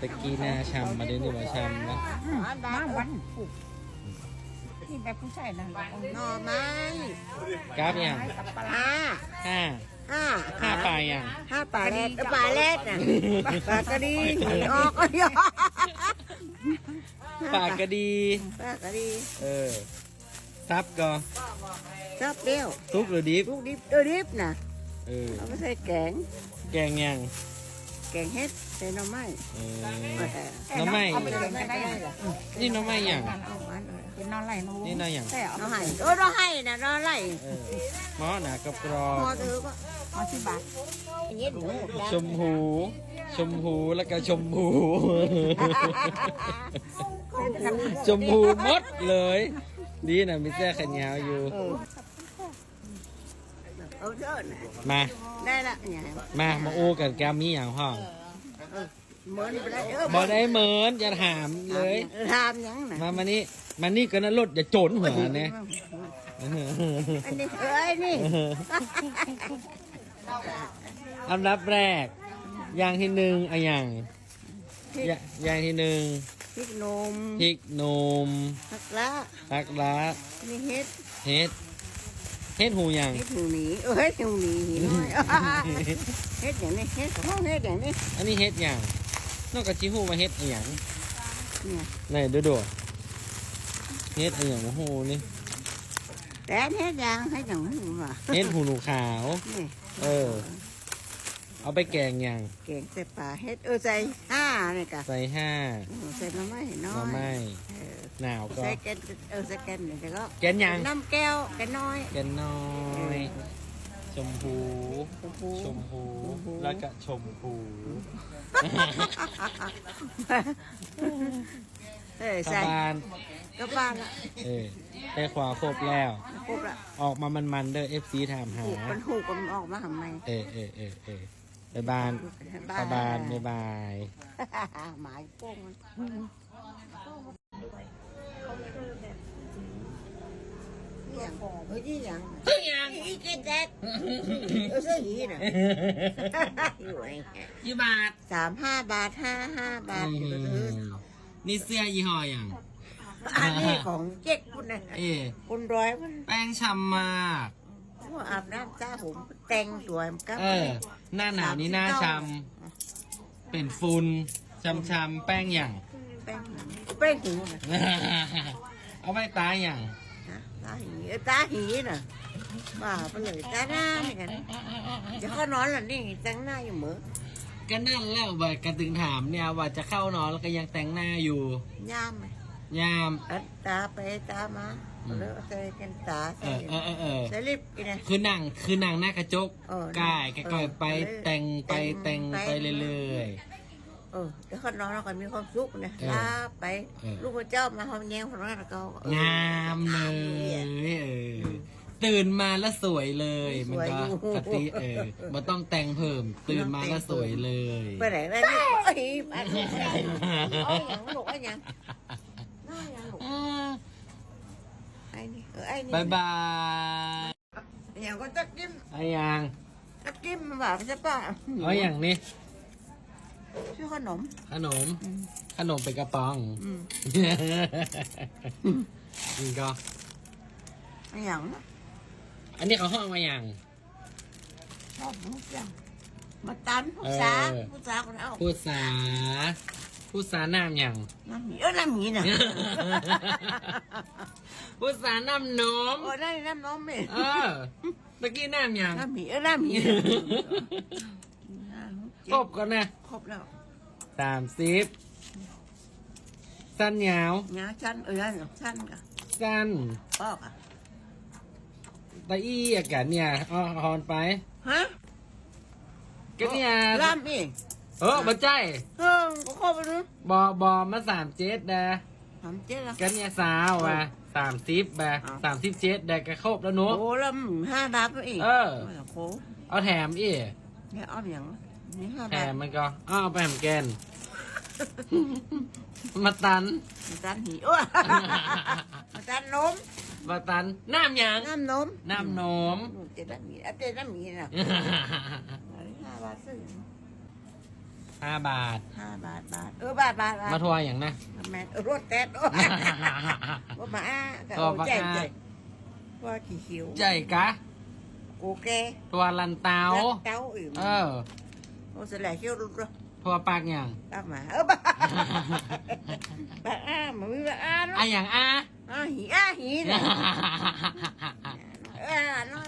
ตะกี้หน้าชำมาเดี๋ยวนี้ว่าชำนะมาวันผูกนี่แบบผู้ชายนั่นหน่อไม้กราฟอย่างกับปลาห้าห้าห้าห้าปลายอย่างห้าปลาแรดปลาแรดน่ะปลากระดีหนีออกก็ยอปากกระดีปลากระดี เออซับก็ชอบเปรี้ยวทุกหรือดิฟลูกดิบเออดิบน่ะเออเอาไปใส่แกง แกงยัง แกงเฮ็ดใส่หน่อไม้เออเออน้ำไหม้เอาไปเลยไม่ได้เหรอนี่น้องไม่อย่างเอาไว้เลยเป็นนอนไหลนูนี่น่าอย่างแต่เอาหน่อไห้เออหน่อไห้น่ะหน่อไร่เออหม้อหนากับกรอพอบเธอก็เอาที่บาทอย่างเงี้ยดูชมพูชมพูแล้วก็ชมพูชมพูหมดเลย ดีนะมีเสื้อแขนยาวอยู่ เออเอาเถอะน่ะมา ได้ละเนี่ยมา มาอู้กันแกมมี่อย่างห้องเหมือนไปได้เออบอได้เหมือนอย่าถามเลยออทำหยังน่ะมามานี่มานี่ก็นั่นรถอย่าโจนหัวเนี่ยอันนี้เอ้ยนี่อันดับแรก อย่างที่หนึ่งอะอย่างอย่าอย่างที่หนึ่งพริกนมพริกหนมผักละผักละนี่เฮ็ดเฮ็ด เฮ็ดหูอย่างเฮ็ดหูหนีเออเฮ็ดหูหนีหีน้อยเฮ็ดอย่างนี้เฮ็ดของเฮ็ดอย่างนี้อันนี้เฮ็ดอย่างนอกจากชิฮูมาเฮ็ดอะอย่างเนี่ยไหนดูดูเฮ็ดอะอย่างโอ้โหนี่แต่อันเฮ็ดอย่างเฮ็ดอย่างนี้ว่ะเฮ็ดหูหนูขาวนี่เออ เอาไปแกงอย่างแกงใส่ปลาเฮ็ดเออใส่ห้านี่กะใส่ห้าเออใส่หน้ำไม้น้หอน่อยไม้เออหนาวก็ ใส่แกนเออใส่แกนนี่แต่ก็แกนหยัง น้ำแก้วแกนน้อย แกนน้อย ชมพู ชมพูชมพู ชมพู แล้วก็ชมพู เออกระใส่บาลกระบาลละเออได้ขวาครบแล้วครบละออกมามันๆเด้อ FC ถามหา หูมันหูกมันออกมาทำไมเออเออเออเออ ไปบานไปบานไปบายหมายโป้งมันเฮ้ยยี่หยังเฮ้ยยังอีกินแดดเออเสื้อหีน่ะอยู่ไอ้ยี่บาทสามห้าบาทห้าห้าบาทอยู่เออนี่เสื้อยี่ห้ออย่างอันนี้ของเจ๊กคุณนะเออคุณร้อยมันแป้งฉ่ำมาก ว่าอาบน้ำจ้าผมแต่งสวยมันก็เออ หน้าหนาวนี่หน้าช้ำเป็นฟุนช้ำๆแป้งอย่างแป้งแป้งหูนะเอาไว้ตายอย่างตาหีเออตาหีน่ะบ้าไปเลยตาหน้านี่กันจะเข้านอนหล่ะนี่แต่งหน้าอยู่เหมือก็นั่นแล้วเบิดกระตึงถามเนี่ยว่าจะเข้านอนแล้วก็ยังแต่งหน้าอยู่ย่ามไหมยามอัดตาไปตามา แล้วใส่กันตาเอใส่อเออเออเออใส่ลิปกินนะ คือนั่งคือนั่งหน้ากระจกเออก่ายก่อยไปเออแต่งไปแต่แต่งงไป ไปเรื่อย เออแล้วเขานอนแล้วก็มีความสุขนะเออลาไป เออ ลูกพระเจ้ามาหอมแย้มของเราก็เออๆงามเลยเออตื่นมาแล้วสวยเลย มันก็สวยอยู่ปกติเออมันต้องแต่งเพิ่ม ตื่นมาแล้วสวยเลย ไปไหนแล้วนี่เอ้ยไปไหนเอาอย่างลูกเอาอย่างน้าอย่างลูก ไอ้นี่เออไอ้นี่บายบายอย่างก็จะกินไอ้ยังจะกินมาแบบจะป่ะเอาอย่างนี้ชื่อขนม ขนม ขนมเป็นกระป๋องอืมนี่ก็ไอ้อย่างนะอันนี้เขาห้องมาอย่างชอบทุกอย่างมาตันผู้สาผู้สาคนเอาพูดสา พูดสาน้ำอย่าง น้ำหมีเออน้ำหมีน่ะพูดสาน้ำนม โอ้ได้น้ำน้องไหมเออตะกี้น้ำอย่างน้ำหมีเออน้ำหมีครบก่อนนะครบแล้วสามสิบสั้นยาว งาชั้นเออชั้นกะสั้นปอกอะตะอี้อากาศเนี่ยเอาหอนไปฮะก็เนี่ยล่ามอีก เออบัใจเฮ้ยก็ครบแล้วบอบอมาสามเจ็ดนะทำเจ๊ละกันเนี่ยสาวอะสามสิบแบบเอาสามสิบเจ็ดแดกกระครบแล้วเนุ๊กโอ้แล้วห้าบาทก็อีกเออโอ้เอาแถมอีกเนี่ยอ้อมอย่างนี่ห้าแถบาทมมันก็อ้าวเอาไปแถมแกนมาตันมาตันหีโอ้ยมาตันนมมาตันน้ำหยังน้ำนมน้ำนมเจ๊น้ำหมีอะเจ๊น้ำหมีน่ะห้าบาทซื้อ ห้าบาท ห้าบาทบาทเออบาทบาทบาทมาทัวร์อย่างนะ แม่นเออรถแต๊ดโอ้ยว่ามาอ้าก็ตัวเอาบักใจอ้าใจว่าขี้เขียวใจกะ โอเคตัวลันเตา เต้าอื่นเออโอ้เสยแหลเขียวรุดรทัวร์ปากอย่างตามมาเออบาทบาทอ้ามันมีบาทอ้าเนาะอะอย่างอะอ้าหีอ้าหีเนี่ยเออเนาะ